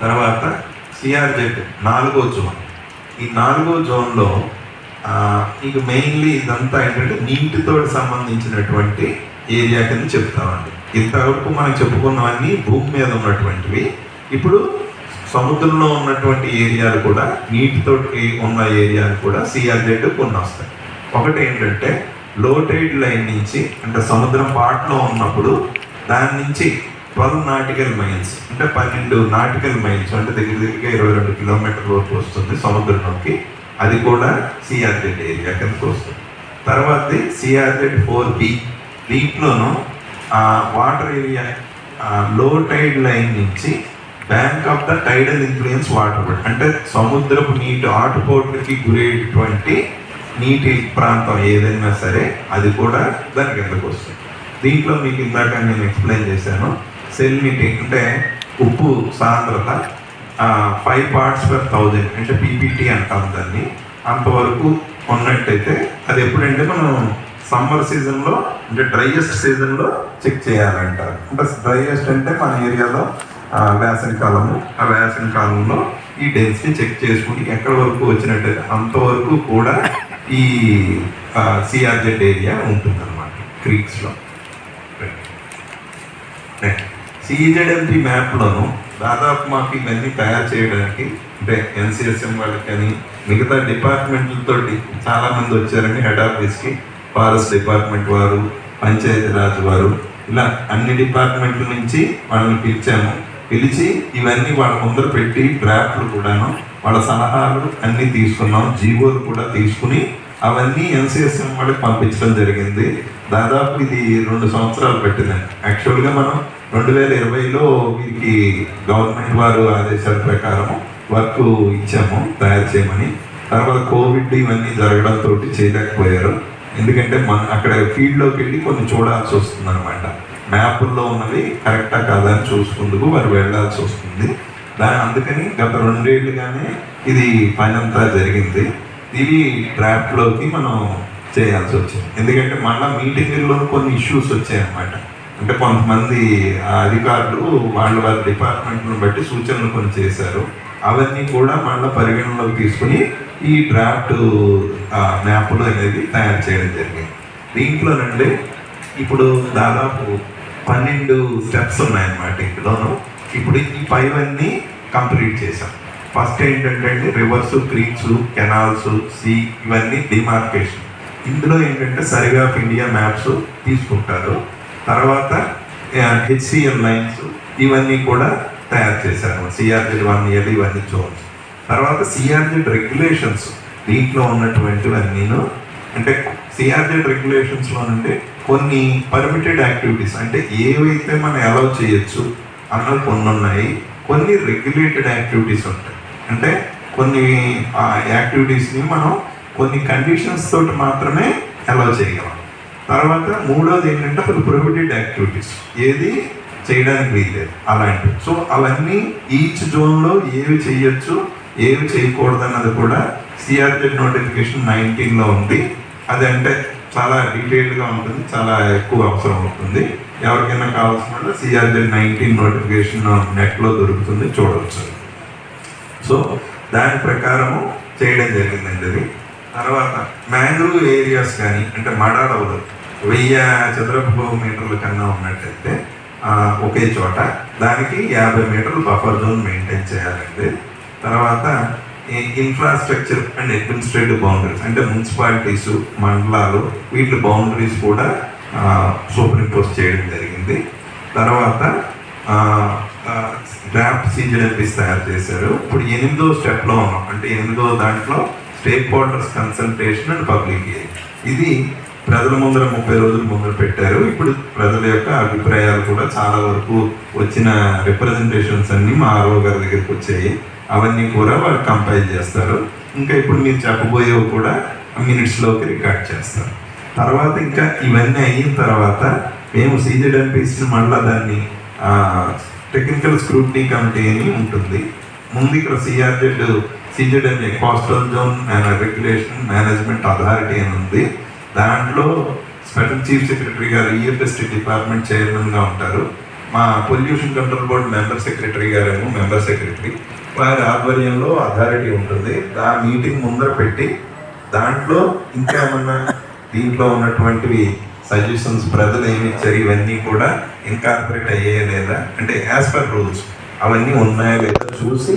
తర్వాత సిఆర్జెడ్ నాలుగో జోన్. ఈ నాలుగో జోన్లో మీకు మెయిన్లీ ఇదంతా ఏంటంటే నీటితో సంబంధించినటువంటి ఏరియా కింద చెప్తామండి. ఇంతవరకు మనం చెప్పుకున్నవన్నీ భూమి మీద ఉన్నటువంటివి. ఇప్పుడు సముద్రంలో ఉన్నటువంటి ఏరియాలు కూడా నీటితోటి ఉన్న ఏరియాలు కూడా సిఆర్జెడ్ కొన్ని వస్తాయి. ఒకటి ఏంటంటే లోటైడ్ లైన్ నుంచి అంటే సముద్రం పాటలో ఉన్నప్పుడు దాని నుంచి ట్వెల్వ్ నాటికల్ మైల్స్ అంటే పన్నెండు నాటికల్ మైల్స్ అంటే దగ్గర దగ్గరగా ఇరవై రెండు కిలోమీటర్ల వరకు వస్తుంది సముద్రంలోకి. అది కూడా సిఆర్జెడ్ ఏరియా కిందకు వస్తుంది. తర్వాత CRZ four B దీంట్లోనూ water area low tide line నుంచి bank of the tidal influence water అంటే సముద్రపు నీటి ఆటుపోట్లకి గురయ్యేటువంటి నీటి ప్రాంతం ఏదైనా సరే అది కూడా దాని కిందకు వస్తుంది. దీంట్లో మీకు ఇందాక నేను ఎక్స్ప్లెయిన్ చేశాను సెల్నిటీ అంటే ఉప్పు సాంద్రత ఫైవ్ పార్ట్స్ పర్ థౌజండ్ అంటే పీపీటీ అంటాం దాన్ని. అంతవరకు ఉన్నట్టయితే అది ఎప్పుడంటే మనం సమ్మర్ సీజన్లో అంటే డ్రైయెస్ట్ సీజన్లో చెక్ చేయాలంటారు. అంటే డ్రైయెస్ట్ అంటే మన ఏరియాలో వేసవి కాలము ఆ వేసవి కాలంలో ఈ డెన్సిటీ చెక్ చేసుకుని ఎక్కడి వరకు వచ్చినట్టయితే అంతవరకు కూడా ఈ సిఆర్జెడ్ ఏరియా ఉంటుందన్నమాట క్రీక్స్లో సిజెడ్ఎంపి మ్యాప్లోను దాదాపు మాకు ఇవన్నీ తయారు చేయడానికి అంటే ఎన్సిఎస్ఎం వాళ్ళకి కానీ మిగతా డిపార్ట్మెంట్లతోటి చాలామంది వచ్చారండి హెడ్ ఆఫీస్కి ఫారెస్ట్ డిపార్ట్మెంట్ వారు పంచాయతీరాజ్ వారు ఇలా అన్ని డిపార్ట్మెంట్ల నుంచి వాళ్ళని పిలిచాము. పిలిచి ఇవన్నీ వాళ్ళ ముందర పెట్టి డ్రాఫ్ట్లు కూడాను వాళ్ళ సలహాలు అన్నీ తీసుకున్నాం. జీవోలు కూడా తీసుకుని అవన్నీ ఎన్సిఎస్ఎం వాళ్ళకి పంపించడం జరిగింది. దాదాపు ఇది రెండు సంవత్సరాలు పెట్టిందండి. యాక్చువల్గా మనం రెండు వేల ఇరవైలో వీరికి గవర్నమెంట్ వారు ఆదేశాల ప్రకారం వర్క్ ఇచ్చాము తయారు చేయమని. తర్వాత కోవిడ్ ఇవన్నీ జరగడంతో చేయలేకపోయారు. ఎందుకంటే మన అక్కడ ఫీల్డ్లోకి వెళ్ళి కొన్ని చూడాల్సి వస్తుంది అనమాట మ్యాపుల్లో ఉన్నవి కరెక్టా కాదా అని చూసుకుందుకు వారు వెళ్ళాల్సి వస్తుంది. దాని అందుకని గత రెండేళ్ళుగానే ఇది పనంతా జరిగింది. ఇది డ్రాఫ్ట్లోకి మనం చేయాల్సి వచ్చింది. ఎందుకంటే మళ్ళీ మీటింగుల్లో కొన్ని ఇష్యూస్ వచ్చాయన్నమాట. అంటే కొంతమంది అధికారులు వాళ్ళ వాళ్ళ డిపార్ట్మెంట్ను బట్టి సూచనలు కొన్ని చేశారు. అవన్నీ కూడా మళ్ళీ పరిగణనలోకి తీసుకుని ఈ డ్రాఫ్ట్ మ్యాప్లు అనేది తయారు చేయడం జరిగింది. దీంట్లోనండి ఇప్పుడు దాదాపు పన్నెండు స్టెప్స్ ఉన్నాయన్నమాట ఇందులోను. ఇప్పుడు ఈ పైవన్నీ కంప్లీట్ చేశాం. ఫస్ట్ ఏంటంటే అండి రివర్స్ క్రీక్స్ కెనాల్స్ సీ ఇవన్నీ డిమార్కేషన్. ఇందులో ఏంటంటే సరిగా ఆఫ్ ఇండియా మ్యాప్స్ తీసుకుంటారు. తర్వాత హెచ్సిఎల్ లైన్స్ ఇవన్నీ కూడా తయారు చేశారు. సిఆర్జెడ్ వన్ ఇయర్ ఇవన్నీ జోన్స్. తర్వాత సిఆర్జెడ్ రెగ్యులేషన్స్ దీంట్లో ఉన్నటువంటివన్నీను అంటే సిఆర్జెడ్ రెగ్యులేషన్స్లో నుండి కొన్ని పర్మిటెడ్ యాక్టివిటీస్ అంటే ఏవైతే మనం అలౌ చేయొచ్చు అన్న కొన్ని ఉన్నాయి కొన్ని రెగ్యులేటెడ్ యాక్టివిటీస్ ఉంటాయి. అంటే కొన్ని యాక్టివిటీస్ని మనం కొన్ని కండిషన్స్ తోటి మాత్రమే అలౌ చేయగలం. తర్వాత మూడోది ఏంటంటే అసలు ప్రొహిబిటెడ్ యాక్టివిటీస్ ఏది? చేయడానికి వీల్లేదు. అలాంటివి. సో అవన్నీ ఈచ్ జోన్లో ఏవి చేయొచ్చు ఏవి చేయకూడదు అన్నది కూడా సిఆర్జెడ్ నోటిఫికేషన్ నైన్టీన్లో ఉంది. అది అంటే చాలా డీటెయిల్డ్గా ఉంటుంది చాలా ఎక్కువ అవసరం అవుతుంది. ఎవరికైనా కావాల్సిన సిఆర్జెడ్ నైన్టీన్ నోటిఫికేషన్ నెట్లో దొరుకుతుంది చూడవచ్చు. సో దాని ప్రకారము చేయడం జరిగిందండి అది. తర్వాత మ్యాంగ్రూవ్ ఏరియాస్ కానీ అంటే మడాడవులు వెయ్యి చదరపు మీటర్ల కన్నా ఉన్నట్టయితే ఒకే చోట దానికి యాభై మీటర్లు బఫర్ జోన్ మెయింటైన్ చేయాలండి. తర్వాత ఇన్ఫ్రాస్ట్రక్చర్ అండ్ అడ్మినిస్ట్రేటివ్ బౌండరీస్ అంటే మున్సిపాలిటీస్ మండలాలు వీటి బౌండరీస్ కూడా సూపర్ ఇంపోజ్ చేయడం జరిగింది. తర్వాత డ్రాఫ్ట్ సీజనల్స్ తయారు చేశారు. ఇప్పుడు ఎనిమిదో స్టెప్లో ఉన్నాం. అంటే ఎనిమిదో దాంట్లో stakeholders consultation and public ఇది ప్రజల ముందర ముప్పై రోజులు ముందర పెట్టారు. ఇప్పుడు ప్రజల యొక్క అభిప్రాయాలు కూడా చాలా వరకు వచ్చిన రిప్రజెంటేషన్స్ అన్నీ మా ఆర్ఓ గారి దగ్గరికి వచ్చాయి. అవన్నీ కూడా వాళ్ళు కంపైల్ చేస్తారు. ఇంకా ఇప్పుడు మీరు చెప్పబోయేవి కూడా మినిట్స్లోకి రికార్డ్ చేస్తారు. తర్వాత ఇంకా ఇవన్నీ అయిన తర్వాత మేము సీజెడ్ఎంపీసీ మళ్ళీ దాన్ని టెక్నికల్ స్క్రూటినీ కమిటీ అని ఉంటుంది. ముందు ఇక్కడ CRZ CZMA coastal zone regulation management authority అని ఉంది. దాంట్లో స్పెషల్ చీఫ్ సెక్రటరీ గారు ఈఎఫ్ఎస్టీ డిపార్ట్మెంట్ చైర్మన్గా ఉంటారు. మా pollution control board member secretary గారేమో మెంబర్ సెక్రటరీ వారి ఆధ్వర్యంలో అథారిటీ ఉంటుంది. ఆ మీటింగ్ ముందర పెట్టి దాంట్లో ఇంకా ఏమన్నా దీంట్లో ఉన్నటువంటివి సజెషన్స్ ప్రజలు ఏమి ఇచ్చారు ఇవన్నీ కూడా ఇన్కార్పొరేట్ అయ్యే లేదా? అంటే యాజ్ పర్ రూల్స్ అవన్నీ ఉన్నాయో లేదో చూసి